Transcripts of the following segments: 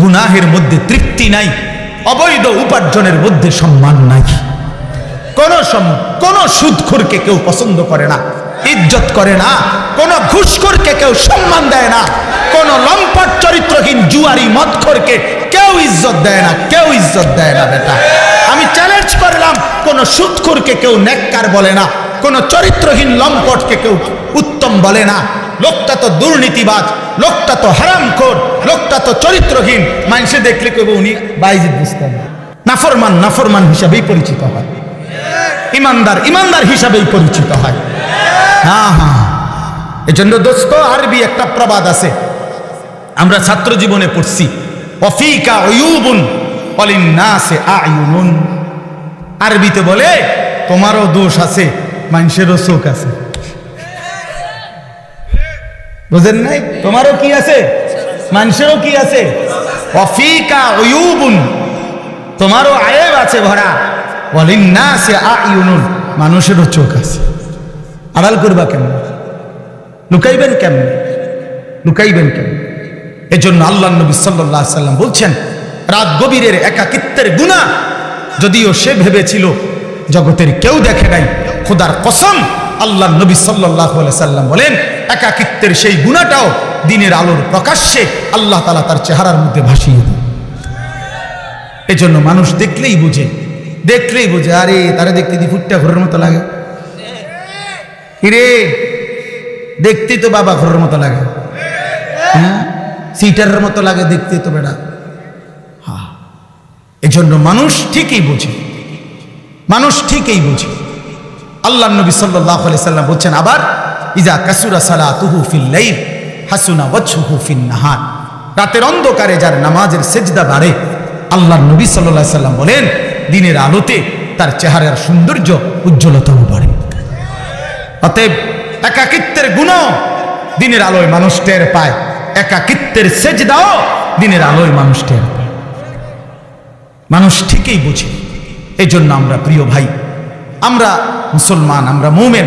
গুনাহের মধ্যে তৃপ্তি নাই, অবৈধ উপার্জনের মধ্যে সম্মান নাই। কোন সম- কোন সুদখোরকে কেউ পছন্দ করে না, ইজ্জত করে না, কোন ঘুষখোরকে কেউ সম্মান দেয় না, কোন লম্পট চরিত্রহীন জুয়ারি মদখোরকে কেউ ইজ্জত দেয় না, কেউ ইজ্জত দেয় না, বেটা। আমি চ্যালেঞ্জ করলাম, কোন সুদখোরকে কেউ নেককার বলে না, কোন চরিত্রহীন লম্পটকে কেউ উত্তম বলে না। লোকটা তো দুর্নীতিবাজ, লোকটা তো হারাম হারামখোর লোকটা তো চরিত্রহীন। মানুষে দেখলে কেউ উনি বাইজিদ বুঝতেন নাফরমান নাফরমান হিসাবেই পরিচিত হয়। ইমানদার ইমানদার হিসাবেই পরিচিত হয়। হ্যাঁ হ্যাঁ। এজন্য দোস্ত, আরবি একটা প্রবাদ আছে। আমরা ছাত্র জীবনে পড়ছি, অফিকা অয়ুবুন অলিন্নাসে আয়ুনুন। আরবিতে বলে, তোমারও দোষ আছে মানুষেরও চোখ আছে। বুঝেন নাই? তোমারও কি আছে? মানুষেরও কি আছে? অফিকা অয়ুবুন তোমারও আয়েব আছে ভরা। ওয়ালিন্নাসে আয়ুনুন মানুষেরও চোখ আছে। আড়াল করবা কেমন? লুকাইবেন কেমন? লুকাইবেন কেমন? এজন্য আল্লাহ নবী আলাইহি সাল্লাম বলছেন, রাত গভীরের একাকিত্বের গুণা যদিও সে ভেবেছিল জগতের কেউ দেখে নাই, খোদার কসম আল্লাহ নবী আলাইহি সাল্লাম বলেন একাকিত্বের সেই গুণাটাও দিনের আলোর প্রকাশ্যে আল্লাহ তাআলা তার চেহারার মধ্যে ভাসিয়ে দেন। এজন্য মানুষ দেখলেই বুঝে দেখলেই বুঝে, আরে তারা দেখতে দি ফুটটা ঘরের মতো লাগে? কিরে দেখতে তো বাবা ঘরের মতো লাগে। হ্যাঁ? সিটারের মতো লাগে দেখতে তো বেড়া হ্যাঁ এজন্য মানুষ ঠিকই বুঝে, মানুষ ঠিকই বুঝে। আল্লাহ নবী আলাইহি সাল্লাম বলছেন, আবার ইজা কাসুরা সালাতুহু ফিল লাইল, হাসুনা ওয়াজহুহু ফিন নাহার। রাতের অন্ধকারে যার নামাজের সেজদা বাড়ে আল্লাহ নবী আলাইহি সাল্লাম বলেন, দিনের আলোতে তার চেহারার সৌন্দর্য উজ্জ্বলতাও বাড়ে। অতএব একাকিত্বের গুণ দিনের আলোয় মানুষ টের পায়, একাকিত্বের সেজদাও দিনের আলোয় মানুষ টের পায়। মানুষ ঠিকই বুঝে এই জন্য আমরা প্রিয় ভাই, আমরা মুসলমান, আমরা মোমেন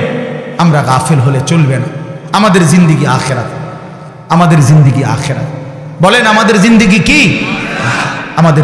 আমরা গাফেল হলে চলবে না। আমাদের জিন্দিগি আখেরাত। আমাদের জিন্দিগি আখেরাত। বলেন, আমাদের জিন্দিগি কি? আমাদের